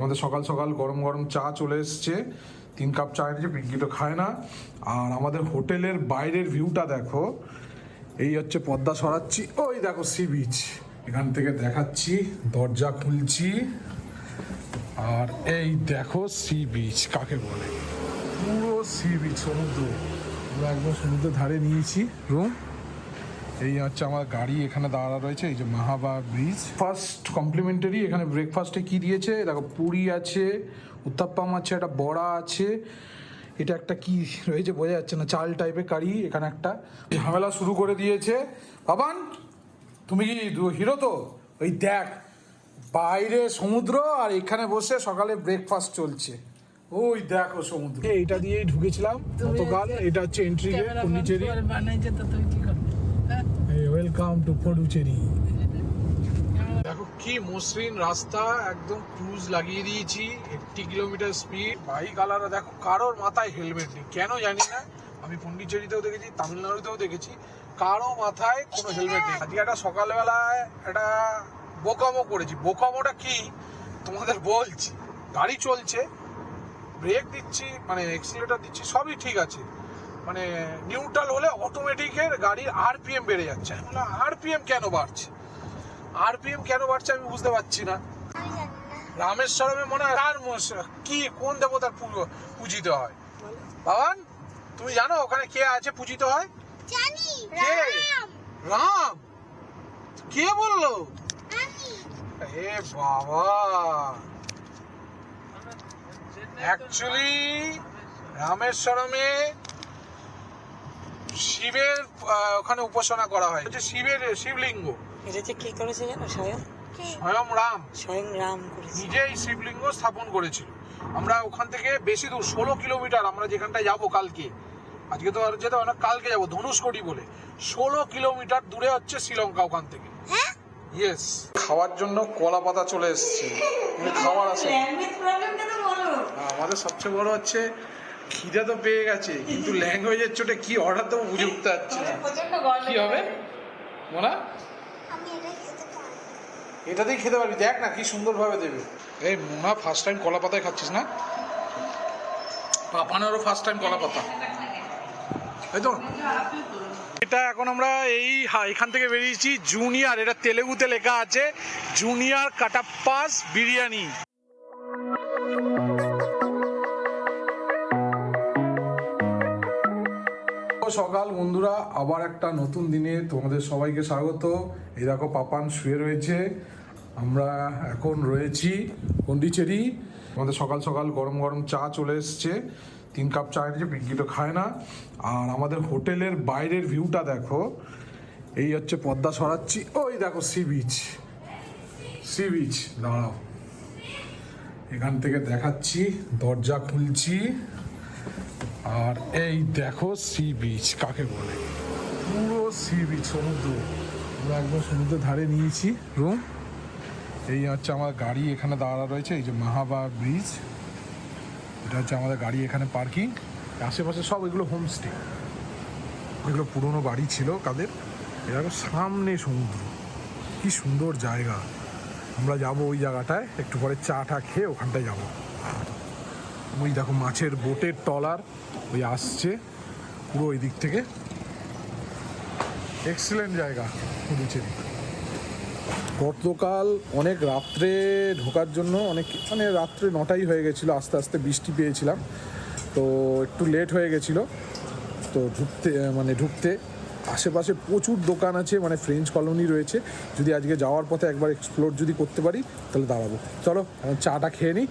আমাদের সকাল সকাল গরম গরম চা চলে এসছে। তিন কাপ চা এনেছে, পিঙ্কি তো খায় না। আর আমাদের হোটেলের বাইরের ভিউটা দেখো। এই হচ্ছে পদ্মা সরাচ্ছি। ওই দেখো সি বিচ। এখান থেকে দেখাচ্ছি, দরজা খুলছি। আর এই দেখো সি বিচ, কাকে বলে? পুরো সি বিচ, সমুদ্র। একদম সমুদ্রের ধারে নিয়েছি রুম এই হচ্ছে আমার গাড়ি এখানে দাঁড়া রয়েছে এই যে মাহাবা ব্রিজ। ফার্স্ট কমপ্লিমেন্টারি এখানে ব্রেকফাস্টে কি দিয়েছে? দেখো পুরি আছে উত্তাপ্পাম আছে একটা বড়া আছে। এটা একটা কি রয়েছে বোঝা যাচ্ছে না চাল টাইপের কারি এখানে একটা। ঝামেলা শুরু করে দিয়েছে। বাবান তুমি কি হিরো তো? ওই দেখ বাইরে সমুদ্র আর এখানে বসে সকালে ব্রেকফাস্ট চলছে। ওই দেখো সমুদ্র। এইটা দিয়েই ঢুকেছিলাম গতকাল এটা হচ্ছে এন্ট্রি গেট পন্ডিচেরি বানাইছে তো তুই কি করবি? ওয়েলকাম টু পডুচেরি দেখো কি মসৃণ রাস্তা, একদম ক্রুজ লাগিয়ে দিয়েছি এইটটি কিলোমিটার স্পিড বাইক আলাদা, দেখো কারোর মাথায় হেলমেট নেই। কেন জানি না, আমি পন্ডিচেরিতেও দেখেছি, তামিলনাড়ুতেও দেখেছি, কারও মাথায় কোনো হেলমেট নেই। আজকে একটা সকালবেলায় একটা বোকামো করেছি। বোকামোটা কি? তোমাদের বলছি, গাড়ি চলছে ব্রেক দিচ্ছি মানে এক্সিলেটার দিচ্ছি, সবই ঠিক আছে। মানে নিউট্রাল হলে অটোমেটিকের গাড়ির আরপিএম বেড়ে যাচ্ছে। বললাম আরপিএম কেন বাড়ছে? আরপিএম কেন বাড়ছে আমি বুঝতে পারছি না। রামেশ্বরমে মনে হয় কার কি কোন দেবতার পূজিত হয়? বাবান তুমি জানো ওখানে কে আছে পূজিত হয়? কে? রাম। কে বলল? এ বাবা! অ্যাকচুয়ালি রামেশ্বরমে শিবের ওখানে উপাসনা করা হয়। হচ্ছে শিবের শিবলিঙ্গ। এটা যে কি করেছে জানো? স্বয়ং? স্বয়ং রাম। স্বয়ং রাম করেছে। নিজেই শিবলিঙ্গ স্থাপন করেছিল। আমরা ওখান থেকে বেশি দূর ষোলো কিলোমিটার আমরা যেখানটায় যাব কালকে আজকে তো আর যেতে অনেক কালকে যাব ধনুষকোটি বলে। ষোলো কিলোমিটার দূরে হচ্ছে শ্রীলঙ্কা ওখান থেকে। হ্যাঁ? ইয়েস খাওয়ার জন্য কলা পাতা চলে এসছে। কিন্তু খাবার আসে আমাদের সবচেয়ে বড় হচ্ছে খিদে তো পেয়ে গেছে কিন্তু ল্যাঙ্গুয়েজের চোটে কি অর্ডার দেবো বুঝে উঠতে পারছি না। কি হবে? মোনা? এটা খেতে এটাতেই খেতে পারবি দেখ না কি সুন্দরভাবে দেবে। এই মোনা ফার্স্ট টাইম কলা পাতায় খাচ্ছিস না? পাপানেরও ফার্স্ট টাইম কলা পাতা। তাই তো। এটা এখন আমরা এই এখান থেকে বেরিয়েছি জুনিয়র এটা তেলেগুতে লেখা আছে জুনিয়র কাটাপ্পাস বিরিয়ানি। সকাল, বন্ধুরা। আবার একটা নতুন দিনে তোমাদের সবাইকে স্বাগত। এই দেখো পাপান শুয়ে রয়েছে। আমরা এখন রয়েছি পন্ডিচেরি। আমাদের সকাল সকাল গরম গরম চা চলে এসছে। তিন কাপ চা এনেছে, পিঙ্কি তো খায় না। আর আমাদের হোটেলের বাইরের ভিউটা দেখো। এই হচ্ছে পদ্মা সরাচ্ছি। ওই দেখো সি বিচ সি বিচ দাঁড়াও। এখান থেকে দেখাচ্ছি, দরজা খুলছি। আর এই দেখো সি বিচ কাকে বলে? পুরো সি বিচ সমুদ্র। আমরা একদম সমুদ্রের ধারে নিয়েছি রুম এই হচ্ছে আমার গাড়ি এখানে দাঁড়া রয়েছে, এই যে মাহাবা ব্রিজ এটা হচ্ছে আমাদের গাড়ি এখানে পার্কিং আশেপাশে সব এগুলো হোমস্টে এগুলো পুরনো বাড়ি ছিল কাদের এরকম সামনে সমুদ্র। কি সুন্দর জায়গা। আমরা যাব ওই জায়গাটায়, একটু পরে চা টা খেয়ে ওখানটায় যাব। ওই দেখো মাছের বোটের টলার ওই আসছে পুরো ওই দিক থেকে। এক্সেলেন্ট জায়গা, পুদুচেরি। গতকাল অনেক রাত্রে ঢোকার জন্য, অনেক মানে রাত্রে নটাই হয়ে গেছিল, আস্তে আস্তে বৃষ্টি পেয়েছিলাম। তো একটু লেট হয়ে গেছিল। তো ঢুকতে মানে ঢুকতে আশেপাশে প্রচুর দোকান আছে মানে ফ্রেঞ্চ কলোনি রয়েছে। যদি আজকে যাওয়ার পথে একবার এক্সপ্লোর যদি করতে পারি, তাহলে দাঁড়াবো। চলো চাটা খেয়ে নিই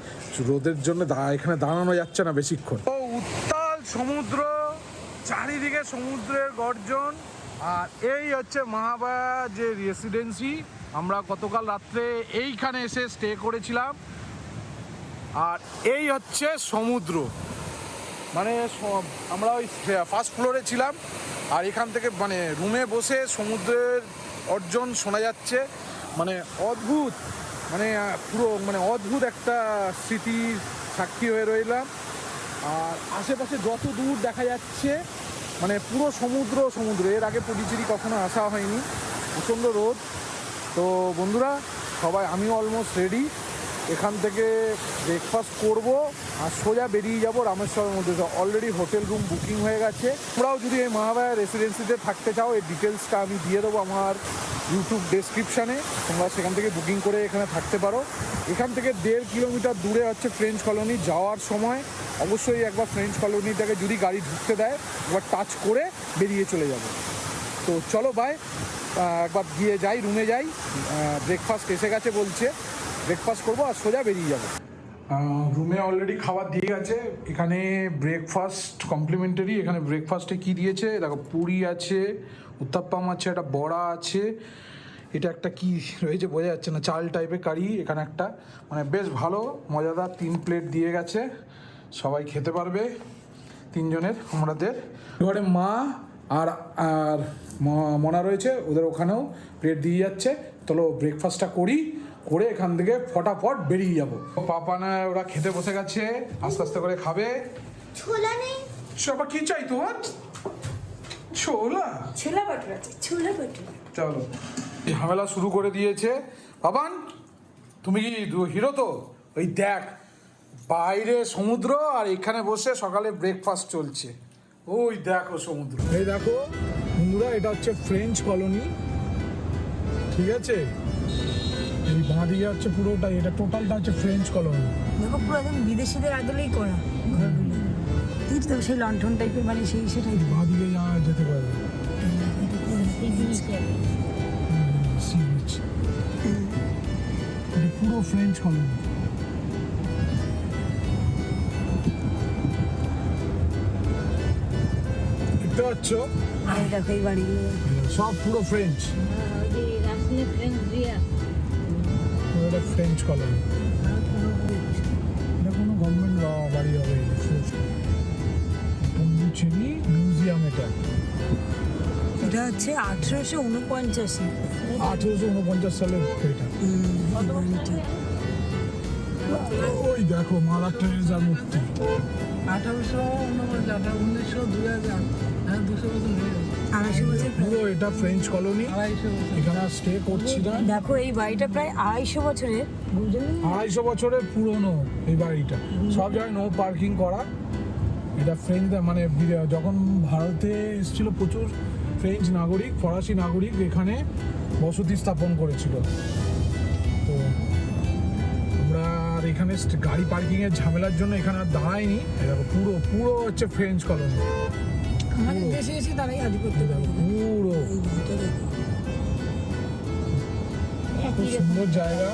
রোদের জন্য এখানে দাঁড়ানো যাচ্ছে না বেশিক্ষণ। উত্তাল সমুদ্র, চারিদিকে সমুদ্রের গর্জন। আর এই হচ্ছে মাহাবা যে রেসিডেন্সি আমরা গতকাল রাত্রে এইখানে এসে স্টে করেছিলাম। আর এই হচ্ছে সমুদ্র। মানে আমরা ওই ফার্স্ট ফ্লোরে ছিলাম। আর এখান থেকে মানে রুমে বসে সমুদ্রের অর্জন শোনা যাচ্ছে। মানে অদ্ভুত মানে পুরো মানে অদ্ভুত একটা স্মৃতির সাক্ষী হয়ে রইলাম। আর আশেপাশে যত দূর দেখা যাচ্ছে মানে পুরো সমুদ্র সমুদ্র, এর আগে পুডিচেরি কখনো আসা হয়নি, প্রচণ্ড রোদ। তো বন্ধুরা, সবাই, আমিও অলমোস্ট রেডি এখান থেকে ব্রেকফাস্ট করব আর সোজা বেরিয়ে যাব রামেশ্বরের মধ্যে। অলরেডি হোটেল রুম বুকিং হয়ে গেছে। তোমরাও যদি এই মহাবায়া রেসিডেন্সিতে থাকতে চাও, এই ডিটেলসটা আমি দিয়ে দেবো আমার ইউটিউব ডেসক্রিপশানে তোমরা সেখান থেকে বুকিং করে এখানে থাকতে পারো। এখান থেকে দেড় কিলোমিটার দূরে হচ্ছে ফ্রেঞ্চ কলোনি যাওয়ার সময়। অবশ্যই একবার ফ্রেঞ্চ কলোনিটাকে যদি গাড়ি ঢুকতে দেয়, একবার টাচ করে বেরিয়ে চলে যাব। তো চলো ভাই একবার গিয়ে যাই রুমে যাই। ব্রেকফাস্ট এসে গেছে বলছে। ব্রেকফাস্ট করব আর সোজা বেরিয়ে যাব। রুমে অলরেডি খাবার দিয়ে গেছে এখানে ব্রেকফাস্ট কমপ্লিমেন্টারি এখানে ব্রেকফাস্টে কি দিয়েছে? দেখো, পুরি আছে, উত্তাপ্পাম আছে, একটা বড়া আছে। এটা একটা কি রয়েছে বোঝা যাচ্ছে না, চাল টাইপের কারি, এখানে একটা। মানে বেশ ভালো, মজাদার তিন প্লেট দিয়ে গেছে। সবাই খেতে পারবে, তিনজনের, আমাদের। এবারে মা আর আর মনা রয়েছে, ওদের ওখানেও প্লেট দিয়ে যাচ্ছে। চলো ব্রেকফাস্টটা করি। করে এখান থেকে ফটাফট বেরিয়ে যাব। পাপা না ওরা খেতে বসে গেছে আস্তে আস্তে করে খাবে। ছোলা নেই? সবার কি চাই তোমার? ছোলা? ছোলা বাটুর ছোলা বাটুর। চলো। এই ঝামেলা শুরু করে দিয়েছে। বাবান তুমি কি হিরো তো? ওই দেখ বাইরে সমুদ্র আর এখানে বসে সকালে ব্রেকফাস্ট চলছে। ওই দেখো সমুদ্র। এই দেখো বন্ধুরা এটা হচ্ছে ফ্রেঞ্চ কলোনি ঠিক আছে? এই বাঁ দিকে হচ্ছে পুরোটা এটা টোটালটা হচ্ছে ফ্রেঞ্চ কলোনি দেখো পুরো একদম বিদেশিদের আদলেই করা ঘরগুলো। তো সেই লন্ঠন টাইপের মানে সেই সেটাই। বাঁ দিকে যাওয়া যেতে পারবে এটা পুরো ফ্রেঞ্চ কলোনি দেখতে পাচ্ছ? আর দেখো এই বাড়িগুলো। সব পুরো ফ্রেঞ্চ এটা ফ্রেঞ্চ কলোনি এটা কোনো গভর্নমেন্ট বাড়ি হবে পন্ডিচেরি মিউজিয়াম এটা এটা। হচ্ছে আঠেরোশো উনপঞ্চাশে। আঠেরোশো উনপঞ্চাশ সালের এটা। ওই দেখো মাদার টেরেসার মূর্তি আঠারোশো উনপঞ্চাশ উনিশশো দুই হাজার। হ্যাঁ। পুরো এটা ফ্রেঞ্চ কলোনি এখানে স্টে করছি না। দেখো এই বাড়িটা প্রায় আড়াইশো বছরের আড়াইশো বছরের পুরনো এই বাড়িটা। সব জায়গায় নো পার্কিং করা। এটা ফ্রেঞ্চ মানে যখন ভারতে এসেছিল প্রচুর ফ্রেঞ্চ নাগরিক ফরাসি নাগরিক এখানে বসতি স্থাপন করেছিল। তো আমরা আর এখানে গাড়ি পার্কিংয়ের ঝামেলার জন্য এখানে আর দাঁড়াইনি। দেখো পুরো পুরো হচ্ছে ফ্রেঞ্চ কলোনি আমাদের দেশে এসে তারাই আধিপত্য পুরো। সুন্দর জায়গা।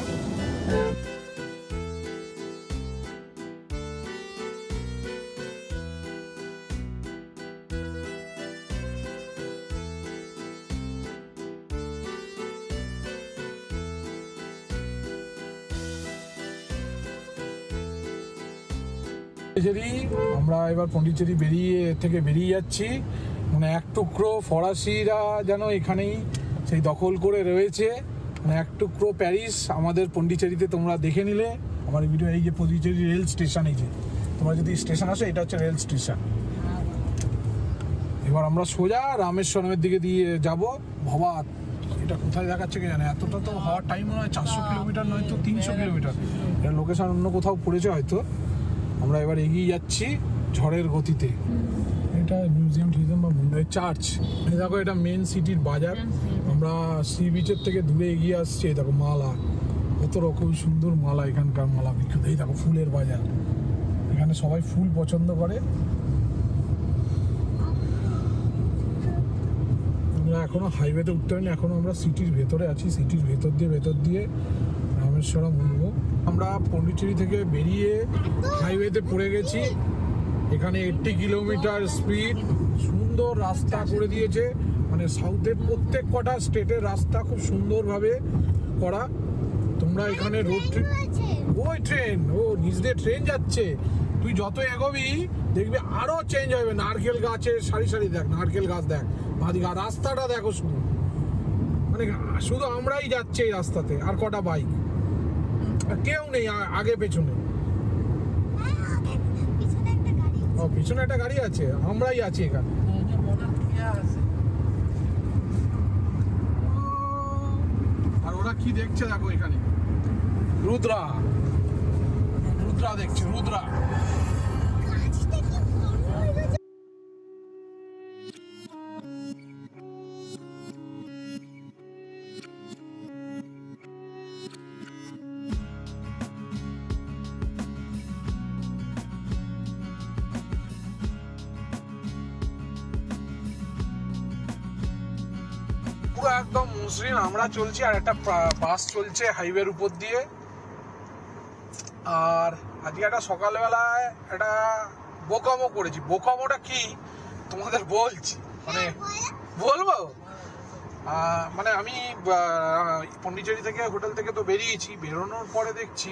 পন্ডিচেরি আমরা এবার পন্ডিচেরি বেরিয়ে থেকে বেরিয়ে যাচ্ছি। মানে এক টুকরো ফরাসিরা যেন এখানেই সেই দখল করে রয়েছে। মানে এক টুকরো প্যারিস আমাদের পন্ডিচেরিতে তোমরা দেখে নিলে। আমার ভিডিও এই যে পন্ডিচেরি রেল স্টেশন এই যে তোমরা যদি স্টেশন আসো এটা হচ্ছে রেল স্টেশন। এবার আমরা সোজা রামেশ্বরমের দিকে দিয়ে যাব। ভবা এটা কোথায় দেখাচ্ছে কি জানে? এতটা তো হওয়ার টাইম মনে হয় চারশো কিলোমিটার নয় তো তিনশো কিলোমিটার। এটা লোকেশন অন্য কোথাও পড়েছে হয়তো। আমরা এবার এগিয়ে যাচ্ছি ঝড়ের গতিতে। এটা মিউজিয়াম টিউজিয়াম বা চার্চ। দেখো এটা মেন সিটির বাজার। আমরা সি বিচের থেকে দূরে এগিয়ে আসছি। এই দেখো মালা। কত রকম সুন্দর মালা এখানকার মালা বিখ্যাত এই দেখো ফুলের বাজার। এখানে সবাই ফুল পছন্দ করে। আমরা এখনও হাইওয়েতে উঠতে হয়নি এখনও আমরা সিটির ভেতরে আছি। সিটির ভেতর দিয়ে ভেতর দিয়ে রামেশ্বরম আমরা পন্ডিচেরি থেকে বেরিয়ে হাইওয়েতে পড়ে গেছি। এখানে এইট্টি কিলোমিটার স্পিড সুন্দর রাস্তা করে দিয়েছে। মানে সাউথের প্রত্যেক কটা স্টেটের রাস্তা খুব সুন্দরভাবে করা। তোমরা এখানে রোড ট্রিপ ওই ট্রেন ও নিচ দিয়ে ট্রেন যাচ্ছে। তুই যত এগোবি দেখবি আরও চেঞ্জ হবে। নারকেল গাছের সারি সারি দেখ নারকেল গাছ দেখ বাদিকে রাস্তাটা দেখো শুধু। মানে শুধু আমরাই যাচ্ছি এই রাস্তাতে আর কটা বাইক কেউ নেই আগে পেছনে। পিছনে একটা গাড়ি আছে, আমরাই আছি এখানে। আর ওরা কি দেখছে দেখো এখানে? রুদ্রা। রুদ্রা দেখছে, রুদ্রা। আমরা চলছি আর একটা বাস চলছে হাইওয়ের উপর দিয়ে। আর আজকে একটা সকালবেলায় একটা বোকামো করেছি। বোকামোটা কি? তোমাদের বলছি। মানে বলব? মানে আমি পন্ডিচেরি থেকে হোটেল থেকে তো বেরিয়েছি। বেরোনোর পরে দেখছি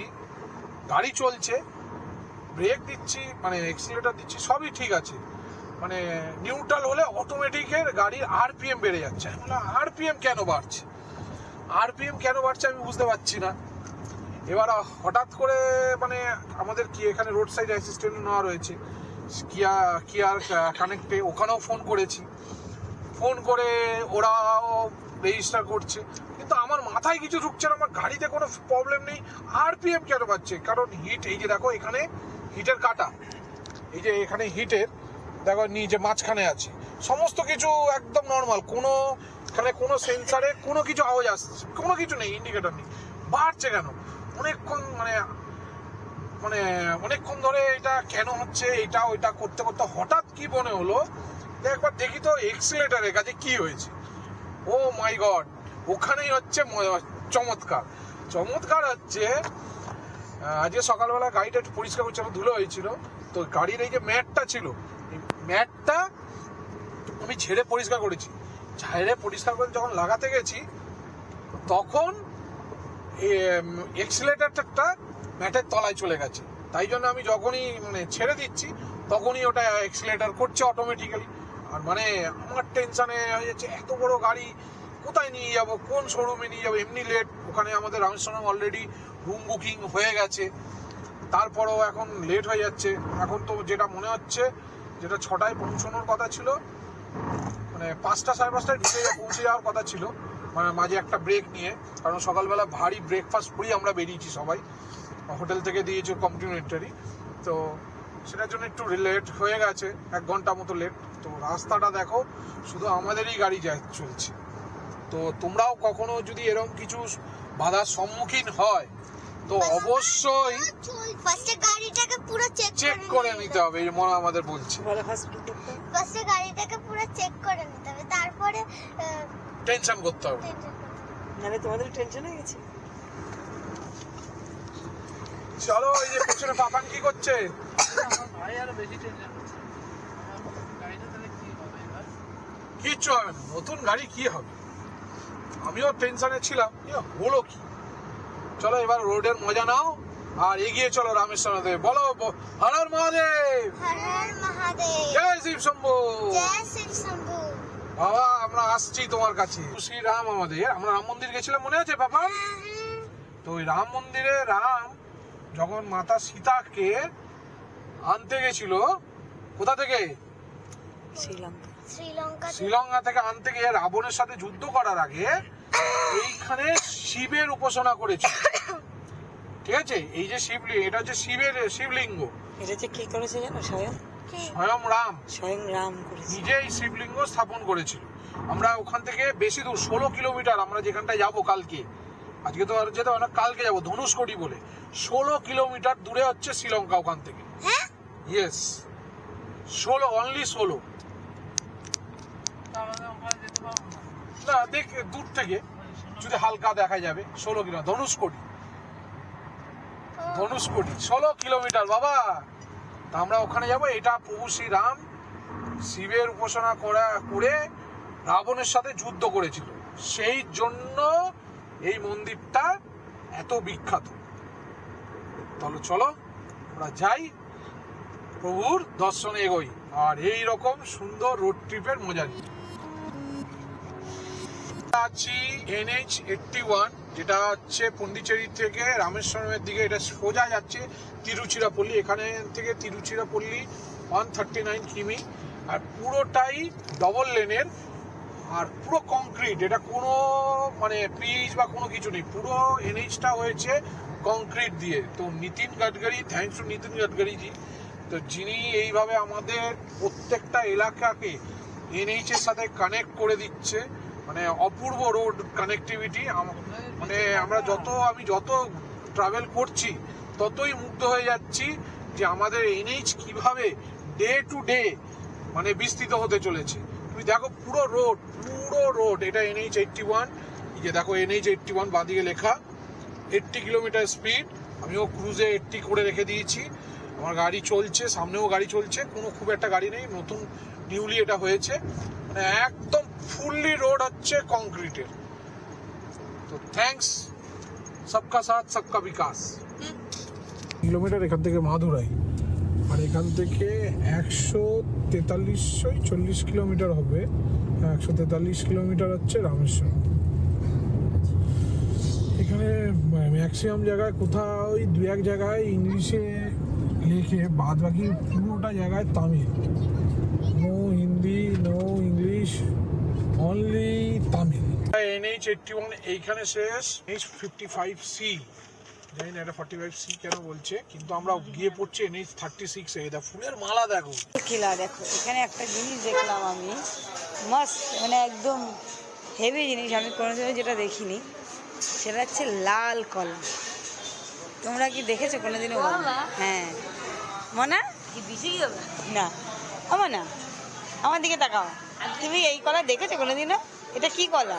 গাড়ি চলছে। ব্রেক দিচ্ছি মানে এক্সিলেটার দিচ্ছি, সবই ঠিক আছে। মানে নিউট্রাল হলে অটোমেটিকের গাড়ির আরপিএম বেড়ে যাচ্ছে। আমি বললাম আরপিএম কেন বাড়ছে? আরপিএম কেন বাড়ছে আমি বুঝতে পারছি না। এবার হঠাৎ করে মানে আমাদের কি এখানে রোড সাইড অ্যাসিস্ট্যান্ট নেওয়া রয়েছে। কিয়া কিয়ার কানেক্টে ওখানেও ফোন করেছি। ফোন করে ওরাও রেজিস্টার করছে। কিন্তু আমার মাথায় কিছু ঢুকছে না, আমার গাড়িতে কোনো প্রবলেম নেই। আরপিএম কেন পাচ্ছে কারণ হিট এই যে দেখো, এখানে হিটের কাটা। এই যে এখানে হিটের দেখো, নিচে মাঝখানে আছে। সমস্ত কিছু একদম নর্মাল কোনো এখানে কোনো সেন্সারে কোনো কিছু আওয়াজ আসছে, কোনো কিছু নেই ইন্ডিকেটর নেই। বাড়ছে কেন? অনেকক্ষণ মানে মানে অনেকক্ষণ ধরে এটা কেন হচ্ছে, এটা ওইটা করতে করতে হঠাৎ কি মনে হলো? একবার দেখি তো এক্সিলেটারের কাছে কি হয়েছে। ও মাই গড ওখানেই হচ্ছে চমৎকার। চমৎকার হচ্ছে আজকে সকালবেলা গাড়িটা একটু পরিষ্কার করছিলাম ধুলো হয়েছিল, তো গাড়ির এই যে ম্যাটটা ছিল, এই ম্যাটটা আমি ঝেড়ে পরিষ্কার করেছি। ঝেড়ে পরিষ্কার করে যখন লাগাতে গেছি, তখন এক্সিলেটারটা ম্যাটের তলায় চলে গেছে। তাই জন্য আমি যখনই মানে ছেড়ে দিচ্ছি, তখনই ওটা এক্সিলেটার করছে অটোমেটিক্যালি আর মানে আমার টেনশানে হয়ে যাচ্ছে, এত বড় গাড়ি, কোথায় নিয়ে যাব, কোন শোরুমে নিয়ে যাব? এমনি লেট ওখানে আমাদের রামেশ্বরম অলরেডি রুম বুকিং হয়ে গেছে। তারপরেও এখন লেট হয়ে যাচ্ছে। এখন তো যেটা মনে হচ্ছে, যেটা ছটায় পৌঁছানোর কথা ছিল মানে পাঁচটা সাড়ে পাঁচটায় ঢুকে যা- পৌঁছে যাওয়ার কথা ছিল। মানে মাঝে একটা ব্রেক নিয়ে, কারণ সকালবেলা ভারী ব্রেকফাস্ট করেই আমরা বেরিয়েছি সবাই। হোটেল থেকে দিয়েছে কমপ্লিমেন্টারি তো সেটার জন্য একটু লেট হয়ে গেছে, এক ঘণ্টা মতো লেট তো রাস্তাটা দেখো, শুধু আমাদেরই গাড়ি যায়, চলছে। তো তোমরাও কখনো যদি এরকম কিছু বাধার সম্মুখীন হয় তো অবশ্যই ফার্স্টে গাড়িটাকে পুরো চেক চেক করে নিতে হবে। এই মনে আমাদের বলছে বলে ফার্স্ট গাড়িটাকে পুরো চেক করে নিতে হবে তারপরে টেনশন করতে হবে। নাহলে তোমাদের টেনশন হয়ে গেছে। চলো এই যে পেছনে পাপান কি করছে? আমার ভাই আরও বেশি টেনশন হচ্ছে আমার গাড়িটা তাহলে কি হবে এবার? কিচ্ছু হবে নতুন গাড়ি কি হবে? আমিও টেনশনে ছিলাম হলো কি? চলো এবার রোডের মজা নাও আর এগিয়ে চলো রামেশ্বর দেব বলো হর হর মহাদেব! জয় শিব শম্ভু! জয় শিব শম্ভু! বাবা আমরা আসছি তোমার কাছে। শ্রীরাম আমাদের। আমরা রাম মন্দির গেছিলাম মনে আছে বাবা? তো ওই রাম মন্দিরে রাম যখন মাতা সীতাকে আনতে গেছিল কোথা থেকে? শ্রীলঙ্কা। শ্রীলঙ্কা শ্রীলঙ্কা থেকে আনতে গিয়ে রাবণের সাথে যুদ্ধ করার আগে এইখানে শিবের উপাসনা করেছিল ঠিক আছে? এই যে শিবলিঙ্গ এটা হচ্ছে শিবের শিবলিঙ্গ। এটা যে কি করেছে জানো? স্বয়ং? স্বয়ং রাম। স্বয়ং রাম করেছে। নিজেই শিবলিঙ্গ স্থাপন করেছিল। আমরা ওখান থেকে বেশি দূর ষোলো কিলোমিটার আমরা যেখানটায় যাব কালকে আজকে তো আর যেতে হবে না কালকে যাব ধনুষকোটি বলে। ষোলো কিলোমিটার দূরে হচ্ছে শ্রীলঙ্কা ওখান থেকে। হ্যাঁ? ইয়েস ষোলো অনলি ষোলো তা আমাদের ওখানে যেতে পারব না, দেখ, দূর থেকে যদি হালকা দেখা যাবে, ষোলো কিলো, ধনুষকোটি। ধনুষকোটি, ষোলো কিলোমিটার, বাবা। তা আমরা ওখানে যাব, এটা প্রভু শ্রীরাম শিবের উপাসনা করা, করে রাবণের সাথে যুদ্ধ করেছিল। সেই জন্য এই মন্দিরটা এত বিখ্যাত। তাহলে চলো, আমরা যাই। প্রভুর দর্শনে এগোই। আর এই রকম সুন্দর রোড ট্রিপের মজা নিই। আছি এনএইচ এইটটি ওয়ান যেটা হচ্ছে পন্ডিচেরি থেকে রামেশ্বরমের দিকে, এটা সোজা যাচ্ছে তিরুচিরাপল্লী। এখানে থেকে তিরুচিরাপল্লী ওয়ান থার্টি নাইন কিমি। আর পুরোটাই ডবল লেনের আর পুরো কংক্রিট এটা কোনো মানে পিচ বা কোনো কিছু নেই। পুরো এনএইচটা হয়েছে কংক্রিট দিয়ে। তো নিতিন গাডকারি থ্যাংকস টু নিতিন গাডকারিজি তো যিনি এইভাবে আমাদের প্রত্যেকটা এলাকাকে এনএইচ এর সাথে কানেক্ট করে দিচ্ছে। মানে অপূর্ব রোড কানেক্টিভিটি মানে আমরা যত, আমি যত ট্রাভেল করছি, ততই মুগ্ধ হয়ে যাচ্ছি যে আমাদের এনএইচ কীভাবে ডে টু ডে মানে বিস্তৃত হতে চলেছে। তুমি দেখো পুরো রোড পুরো রোড এটা এনএইচ এইটটি ওয়ান যে দেখো এনএইচ এইটটি ওয়ান বাদিকে লেখা এইট্টি কিলোমিটার স্পিড আমিও ক্রুজে এইট্টি করে রেখে দিয়েছি। আমার গাড়ি চলছে, সামনেও গাড়ি চলছে, কোনো খুব একটা গাড়ি নেই, নতুন নিউলি এটা হয়েছে। একদম ফুললি রোড হচ্ছে কংক্রিটের। তো থ্যাঙ্কস সবকা সাথ, সবকা বিকাশ। কিলোমিটার এখান থেকে মাদুরাই, আর এখান থেকে একশো তেতাল্লিশশো চল্লিশ কিলোমিটার হবে। একশো তেতাল্লিশ কিলোমিটার হচ্ছে রামেশ্বরম। এখানে ম্যাক্সিমাম জায়গায় কোথাও দু এক জায়গায় ইংলিশে লেখে বাদ বাকি পুরোটা জায়গায় Tamil. No Hindi, no English only Tamil NH eighty one এইখানে শেষ এইচ ফিফটি ফাইভ সি জানি না এটা ফর্টি ফাইভ সি কেন বলছে কিন্তু আমরা গিয়ে পড়ছি এনএইচ থার্টি সিক্স এটা ফুলের মালা দেখো। কিলা দেখো এখানে একটা জিনিস দেখলাম আমি। মাস্ট মানে একদম হেভি জিনিস আমি কোনোদিনও যেটা দেখিনি। সেটা হচ্ছে লাল কলা। তোমরা কি দেখেছ কোনোদিনও? হ্যাঁ। মনা? কি বেশি না। আমার না আমার দিকে তাকাও। তুমি এই কলা দেখেছ কোনোদিনও? এটা কি কলা?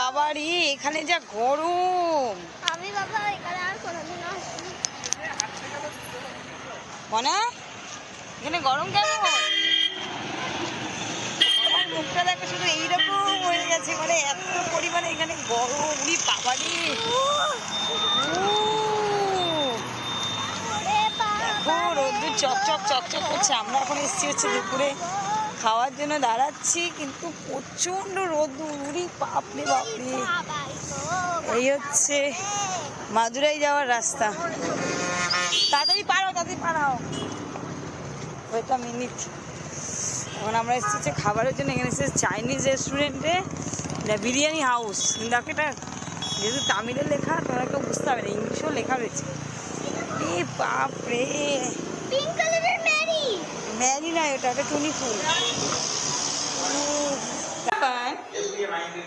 বাবারি এখানে যা গরম। আমি বাবা এখানে আর কোনোদিন মনা? এখানে গরম কেমন মুখটা দেখো শুধু এইরকম হয়ে গেছে মানে এত পরিমাণে এখানে গরম। উনি বাবারি। দেখো রোদ্দুর চকচক চকচক করছে। আমরা এখন এসেছি হচ্ছে দুপুরে। খাওয়ার জন্য দাঁড়াচ্ছি, কিন্তু প্রচণ্ড রোদ্দুর উরি বাপরে বাপরে। এই হচ্ছে মাদুরাই যাওয়ার রাস্তা। তাড়াতাড়ি পারাও তাড়াতাড়ি পারাও ওইটা মিনিট এখন আমরা এসেছি খাবারের জন্য, এখানে এসেছি চাইনিজ রেস্টুরেন্টে বিরিয়ানি হাউস দেখো এটা যেহেতু তামিলে লেখা তোমরা কেউ বুঝতে না, ইংলিশেও লেখা রয়েছে। এ ম্যারি না ওটা ওটা টুনি ফুল।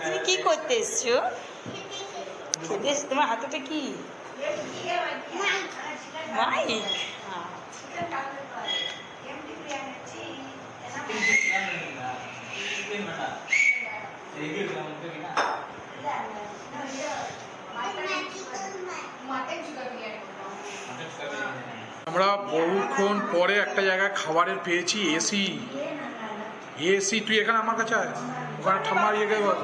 তুমি কি করতে এসছো? খেতে এসছো? তোমার হাতেটা কি? মাইক? আমরা বহুক্ষণ পরে একটা জায়গায় খাবারের পেয়েছি এসি এসি তুই এখানে আমার কাছে আয়। ওখানে ঠাম্মার ইয়ে বল।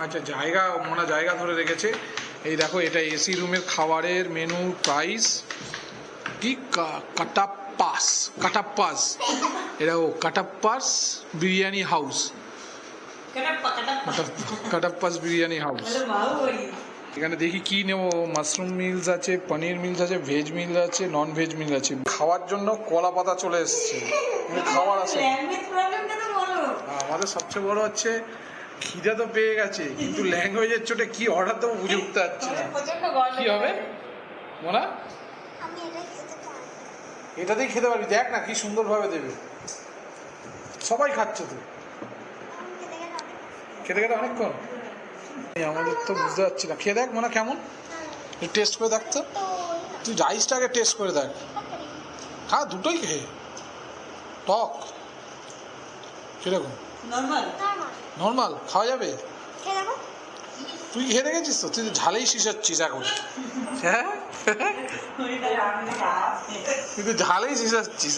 আচ্ছা জায়গা মনে জায়গা ধরে রেখেছে। এই দেখো এটা এসি রুমের খাবারের মেনু প্রাইস কি কা- কাটাপ্পাস কাটাপ্পাস। এটা ও কাটাপ্পাস বিরিয়ানি হাউস। কাটাপ্পাস। বিরিয়ানি হাউস। এখানে দেখি কি নেব? মাশরুম মিলস আছে পনির মিলস আছে ভেজ মিলস আছে নন ভেজ মিল আছে। খাওয়ার জন্য কলা পাতা চলে এসছে। খাবার আছে। আমাদের সবচেয়ে বড় হচ্ছে খিদে তো পেয়ে গেছে কিন্তু ল্যাঙ্গুয়েজের চোটে কি অর্ডার দেবো বুঝে উঠতে পারছি না। কি হবে? মোনা? আমি এটা খেতে পারি এটাতেই খেতে পারবি দেখ না কি সুন্দরভাবে দেবে। সবাই খাচ্ছে তো। খেতে খেতে অনেকক্ষণ? আমাদের তো বুঝতে পারছি না। খেয়ে দেখ মনে কেমন। টেস্ট করে দেখ তো। তুই রাইসটা আগে টেস্ট করে দেখ। খা দুটোই খেয়ে। টক। কীরকম? নর্মাল নর্মাল খাওয়া যাবে? তুই খেয়ে দেখেছিস তো? তুই তো ঝালেই শিশাচ্ছিস এখন। হ্যাঁ? তুই তো ঝালেই শিশাচ্ছিস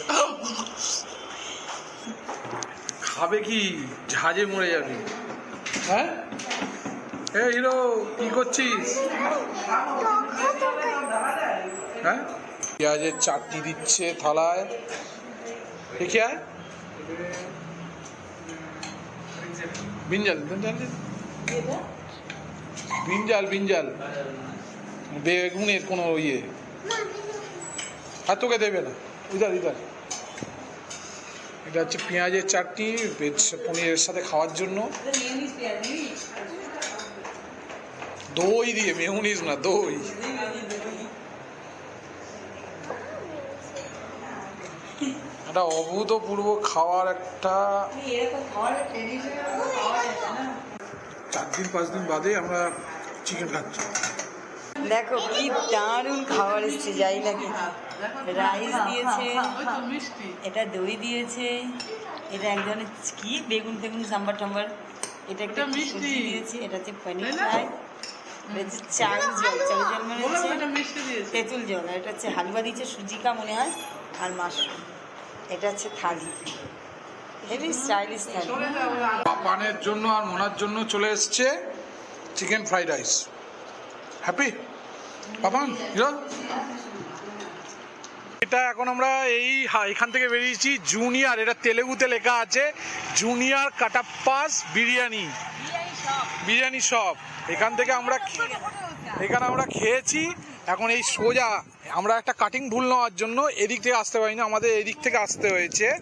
খাবে কি? ঝাঁজে মরে যাবি। হ্যাঁ? এ হিরো কি করছিস? হ্যাঁ? পেঁয়াজের চাটনি দিচ্ছে থালায়। দেখি আয় বিঞ্জাল বিঞ্জাল বিঞ্জাল বিঞ্জাল বেগুনের কোনো ইয়ে। আর তোকে দেবে না। ইদার ইদার এটা হচ্ছে পেঁয়াজের চাটনি পনিরের সাথে খাওয়ার জন্য। দই দিয়ে মেহুনিস না দই। একটা অভূতপূর্ব খাওয়ার একটা চার দিন পাঁচ দিন বাদে আমরা চিকেন খাচ্ছি। দেখো কি দারুণ খাবার এসছে যাই নাকি রাইস দিয়েছে এটা দই দিয়েছে এটা এক ধরনের কি বেগুন টেগুন সাম্বার টাম্বার এটা একটা মিষ্টি দিয়েছে এটা হচ্ছে পনির ফ্রাই। হচ্ছে চাল জল চাল জল মানে হচ্ছে তেঁতুল জল আর এটা হচ্ছে হালুয়া দিয়েছে সুজিকা মনে হয় আর মাশরুম। এটা হচ্ছে থালি। হেভি স্টাইলিশ থালি। পানের জন্য আর মোনার জন্য চলে এসছে chicken fried rice. Happy Papan এটা এখন আমরা এই এখান থেকে বেরিয়েছি জুনিয়র এটা তেলেগুতে লেখা আছে জুনিয়র কাটাপ্পাস বিরিয়ানি। বিরিয়ানি শপ এখান থেকে আমরা এখানে আমরা খেয়েছি, এখন এই সোজা। আমরা একটা কাটিং ভুল নেওয়ার জন্য এদিক থেকে আসতে পারিনি, আমাদের এদিক থেকে আসতে হয়েছে।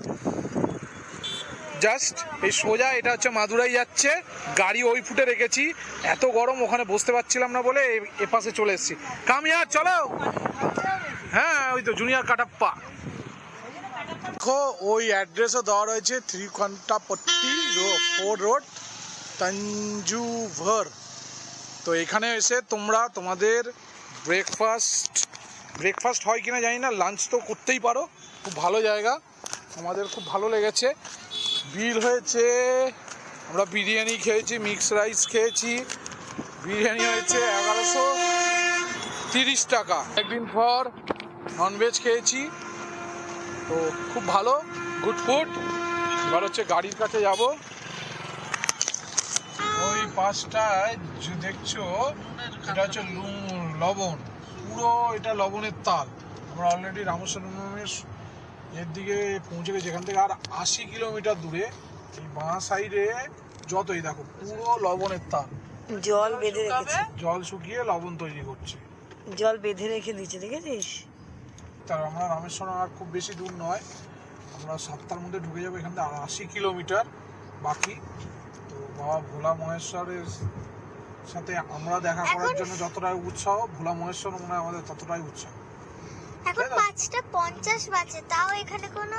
জাস্ট এই সোজা, এটা হচ্ছে মাদুরাই যাচ্ছে। গাড়ি ওই ফুটে রেখেছি। এত গরম, ওখানে বসতে পারছিলাম না বলে এ- এপাশে চলে এসেছি। কামিয়ার, চলো! হ্যাঁ ওই তো জুনিয়র কাটাপ্পা। দেখো, ওই অ্যাড্রেসও দেওয়া রয়েছে থ্রি ঘন্টাপট্টি ফোর রোড তঞ্জুভর। তো এখানে এসে তোমরা তোমাদের ব্রেকফাস্ট ব্রেকফাস্ট হয় কিনা জানি না লাঞ্চ তো করতেই পারো। খুব ভালো জায়গা। আমাদের খুব ভালো লেগেছে। বিল হয়েছে, আমরা বিরিয়ানি খেয়েছি মিক্স রাইস খেয়েছি। বিরিয়ানি হয়েছে এগারোশো তিরিশ টাকা। একদিন পর ননভেজ খেয়েছি। তো খুব ভালো গুড ফুড এবার হচ্ছে গাড়ির কাছে যাব। ওই পাশটায় যে দেখছ এটা হচ্ছে লবণ। পুরো এটা লবণের তাল। আমরা অলরেডি রামেশ্বরমের এর দিকে পৌঁছে গেছি। এখান থেকে আর আশি কিলোমিটার দূরে। এই বাঁ সাইডে যতই দেখো পুরো লবণের তাল। জল বেঁধে রেখেছে। জল শুকিয়ে লবণ তৈরি করছে। জল বেঁধে রেখে দিয়েছে দেখেছিস? তার আমরা রামেশ্বরম আর খুব বেশি দূর নয়। আমরা সাতটার মধ্যে ঢুকে যাব এখান থেকে। আর আশি কিলোমিটার বাকি। বাবা ভোলা মহেশ্বরের সাথে আমরা দেখা করার জন্য যতটাই উৎসাহ ভোলা মহেশ্বর মনে আমাদের ততটাই উৎসাহ। এখন? পাঁচটা পঞ্চাশ বাজে তাও এখানে কোনো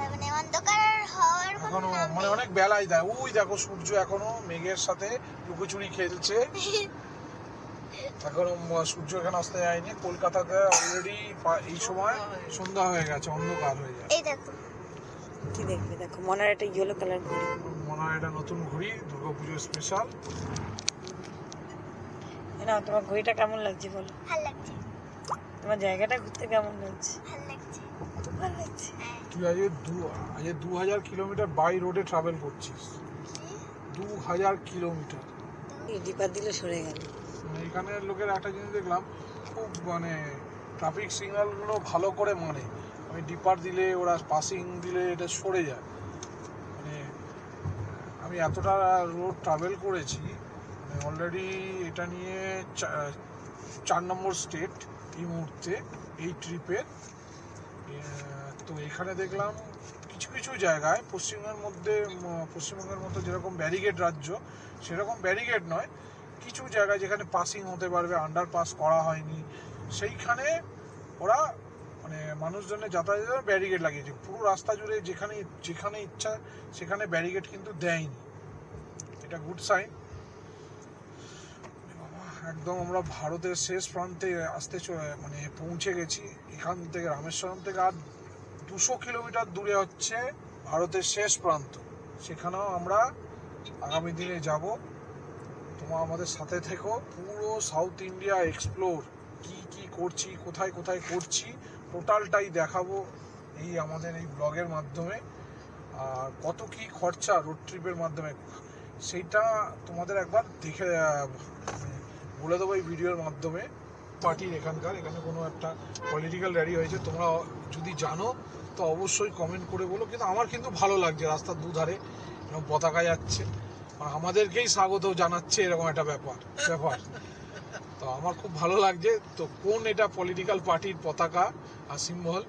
মানে অন্ধকার হওয়ার কোনো মানে অনেক বেলায় দেয় ওই দেখো সূর্য এখনও মেঘের সাথে লুকোচুরি খেলছে। এখনও সূর্য এখানে আসতে যায়নি। কলকাতাতে অলরেডি এই সময় সন্ধ্যা হয়ে গেছে অন্ধকার হয়ে যায় এই দেখো। কি দেখবে দেখো মনের একটা ইয়েলো কালার ঘড়ি। মনে হয় এটা নতুন ঘড়ি দুর্গাপুজো স্পেশাল না তোমার ঘড়িটা কেমন লাগছে বলো? ভালো লাগছে। তোমার জায়গাটা ঘুরতে কেমন লাগছে? ভালো লাগছে। খুব ভালো লাগছে। হ্যাঁ। তুই আজ দু আজ দু হাজার কিলোমিটার বাই রোডে ট্রাভেল করছিস। দু হাজার কিলোমিটার। ডিপার দিলে সরে গেল। মানে এখানের লোকের একটা জিনিস দেখলাম খুব মানে ট্রাফিক সিগন্যালগুলো ভালো করে মানে। আমি ডিপার দিলে, ওরা পাসিং দিলে এটা সরে যায়। মানে আমি এতটা রোড ট্রাভেল করেছি মানে অলরেডি এটা নিয়ে চার নম্বর স্টেট এই মুহূর্তে, এই ট্রিপের তো এখানে দেখলাম কিছু কিছু জায়গায় পশ্চিমবঙ্গের মধ্যে পশ্চিমবঙ্গের মতো যেরকম ব্যারিগেড রাজ্য, সেরকম ব্যারিগেড নয়। কিছু জায়গায় যেখানে পাসিং হতে পারবে আন্ডার পাস করা হয়নি, সেইখানে ওরা মানে মানুষজনের যাতায়াতের ব্যারিগেড লাগিয়েছে। পুরো রাস্তা জুড়ে যেখানে যেখানে ইচ্ছা, সেখানে ব্যারিগেড কিন্তু দেয়নি। এটা গুড সাইন একদম আমরা ভারতের শেষ প্রান্তে আসতে মানে পৌঁছে গেছি। এখান থেকে রামেশ্বরম থেকে আর দুশো কিলোমিটার দূরে হচ্ছে ভারতের শেষ প্রান্ত। সেখানেও আমরা আগামী দিনে যাব। তোমরা আমাদের সাথে থেকো। পুরো সাউথ ইন্ডিয়া এক্সপ্লোর কি কি করছি, কোথায় কোথায় করছি টোটালটাই দেখাবো এই আমাদের এই ব্লগের মাধ্যমে। আর কত কি খরচা রোড ট্রিপের মাধ্যমে, সেইটা তোমাদের একবার দেখে, বলে দেবো এই ভিডিওর মাধ্যমে। পার্টির এখানকার, এখানে কোনো একটা পলিটিক্যাল র্যালি হয়েছে, তোমরা যদি জানো, তো অবশ্যই কমেন্ট করে বলো। কিন্তু আমার কিন্তু ভালো লাগছে রাস্তার দুধারে, এরকম পতাকা যাচ্ছে। আমাদেরকেই স্বাগত জানাচ্ছে, এরকম একটা ব্যাপার ব্যাপার। তো আমার খুব ভালো লাগছে। তো কোন এটা পলিটিক্যাল পার্টির পতাকা আর সিম্বল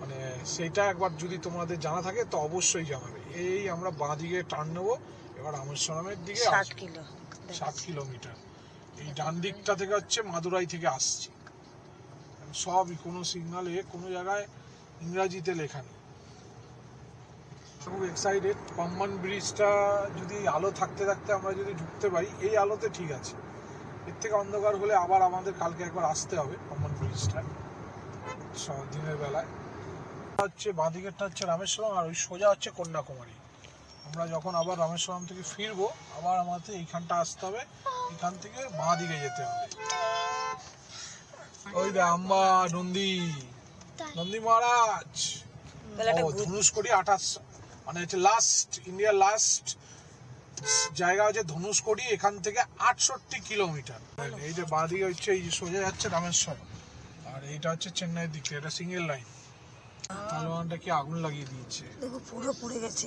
মানে সেটা একবার যদি তোমাদের জানা থাকে তো অবশ্যই জানাবে। এই আমরা বাঁ দিকে টার্ন নেব এবার রামেশ্বরমের দিকে ষাট কিলো ষাট কিলোমিটার। এই ডান দিকটা থেকে হচ্ছে মাদুরাই থেকে আসছি। সবই কোনো সিগনালে কোনো জায়গায় ইংরাজিতে লেখা নেই। খুব এক্সাইটেড পাম্বান ব্রিজটা যদি আলো থাকতে থাকতে আমরা যদি ঢুকতে পারি এই আলোতে ঠিক আছে। এর থেকে অন্ধকার হলে আবার আমাদের কালকে একবার আসতে হবে পাম্বান ব্রিজটা দিনের বেলায়। হচ্ছে বাঁদিকেরটা হচ্ছে রামেশ্বরম আর ওই সোজা হচ্ছে কন্যাকুমারী। আমরা যখন আবার রামেশ্বরম থেকে ফিরবো আবার আমাদের এইখানটা আসতে হবে। এখান থেকে বাঁ দিকে যেতে হবে। ওই দে আম্বা নন্দী। নন্দী মহারাজ। ও ঘুর- ধনুষকোটি আঠাশ মানে হচ্ছে লাস্ট ইন্ডিয়ার লাস্ট জায়গা হচ্ছে ধনুষকোটি এখান থেকে আটষট্টি কিলোমিটার। এই যে বাঁদিকে হচ্ছে এই যে সোজা যাচ্ছে রামেশ্বর। আর এইটা হচ্ছে চেন্নাইয়ের দিক থেকে এটা সিঙ্গেল লাইন। তালোয়ানটা কি আগুন লাগিয়ে দিয়েছে? দেখো পুরো পুড়ে গেছে।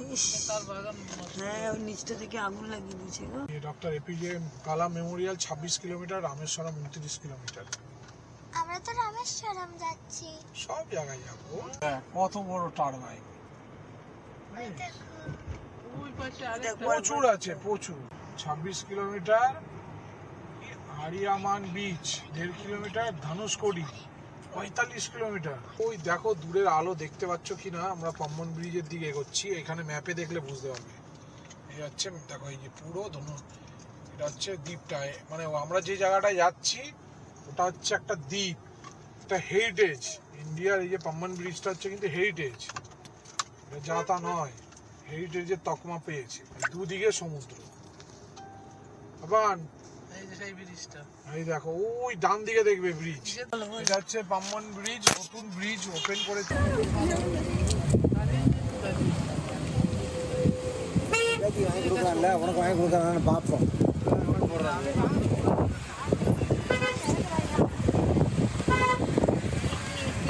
হ্যাঁ ওই নিচটা থেকে আগুন লাগিয়ে দিয়েছে গো। ডক্টর এপিজে কালাম মেমোরিয়াল ছাব্বিশ কিলোমিটার রামেশ্বরম উনত্রিশ কিলোমিটার। আমরা তো রামেশ্বরম যাচ্ছি। সব জায়গায় যাব। কত বড় টারবাইন ওই পাশে দেখ, আরেকটা প্রচুর আছে প্রচুর। ছাব্বিশ কিলোমিটার আরিয়ামান বিচ দেড় কিলোমিটার ধনুষকোটি পঁয়তাল্লিশ কিলোমিটার। ওই দেখো দূরের আলো দেখতে পাচ্ছ কি না আমরা পম্বন ব্রিজের দিকে এগোচ্ছি এখানে ম্যাপে দেখলে বুঝতে পারবে। এই হচ্ছে দেখো এই যে পুরো ধনু এটা হচ্ছে দ্বীপটা। এ- মানে আমরা যে জায়গাটায় যাচ্ছি ওটা হচ্ছে একটা দ্বীপ একটা হেরিটেজ ইন্ডিয়ার এই যে পাম্বান ব্রিজটা হচ্ছে কিন্তু হেরিটেজ এটা যা তা নয়। হেরিটেজের তকমা পেয়েছে দুদিকে সমুদ্র। আবার এই দেখো ওই ডান দিকে দেখবে ব্রিজ। এটা হচ্ছে পাম্বন ব্রিজ নতুন ব্রিজ ওপেন করেছে।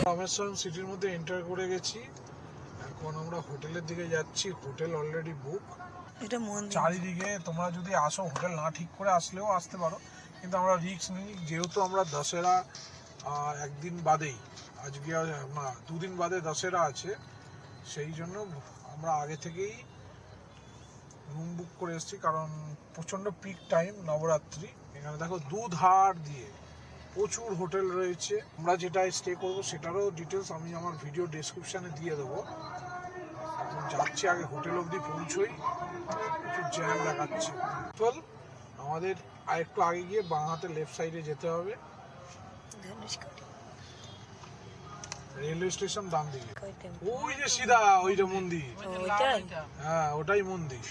রামেশ্বরম সিটির মধ্যে এন্টার করে গেছি। এখন আমরা হোটেলের দিকে যাচ্ছি হোটেল অলরেডি বুক এটা মন্দির। চারিদিকে তোমরা যদি আসো হোটেল না ঠিক করে আসলেও আসতে পারো কিন্তু আমরা রিস্ক নিই যেহেতু আমরা দশেরা একদিন বাদেই। আজকে না দুদিন বাদে দশেরা আছে সেই জন্য আমরা আগে থেকেই রুম বুক করে এসেছি কারণ প্রচণ্ড পিক টাইম নবরাত্রি। এখানে দেখো দুধার দিয়ে। প্রচুর হোটেল রয়েছে। আমরা যেটা স্টে করব সেটারও ডিটেলস আমি আমার ভিডিও ডেসক্রিপশানে দিয়ে দেবো। এখন যাচ্ছি আগে হোটেল অবধি পৌঁছোই। একটু জ্যাম দেখাচ্ছে। চল আমাদের আর একটু আগে গিয়ে বাঁ হাতে লেফট সাইডে যেতে হবে। রেলওয়ে স্টেশন ডান দিকে। ওই যে সিধা ওইটা মন্দির। হ্যাঁ ওটাই মন্দির।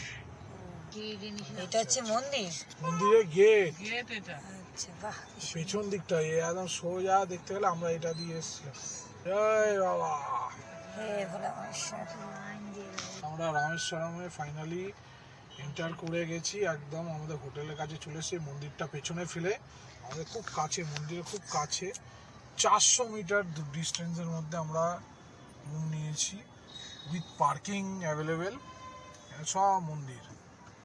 এটা হচ্ছে মন্দির? মন্দিরের গেট গেট এটা। আচ্ছা বাহ পেছন দিকটা একদম সোজা দেখতে গেলে আমরা এটা দিয়ে এসেছিলাম। জয় বাবা। আমরা রামেশ্বরমে ফাইনালি এন্টার করে গেছি একদম আমাদের হোটেলের কাছে চলে এসেছি মন্দিরটা পেছনে ফেলে। আমাদের খুব কাছে মন্দিরের খুব কাছে চারশো মিটার ডিস্টেন্সের মধ্যে আমরা রুম নিয়েছি উইথ পার্কিং অ্যাভেলেবেল সব মন্দির।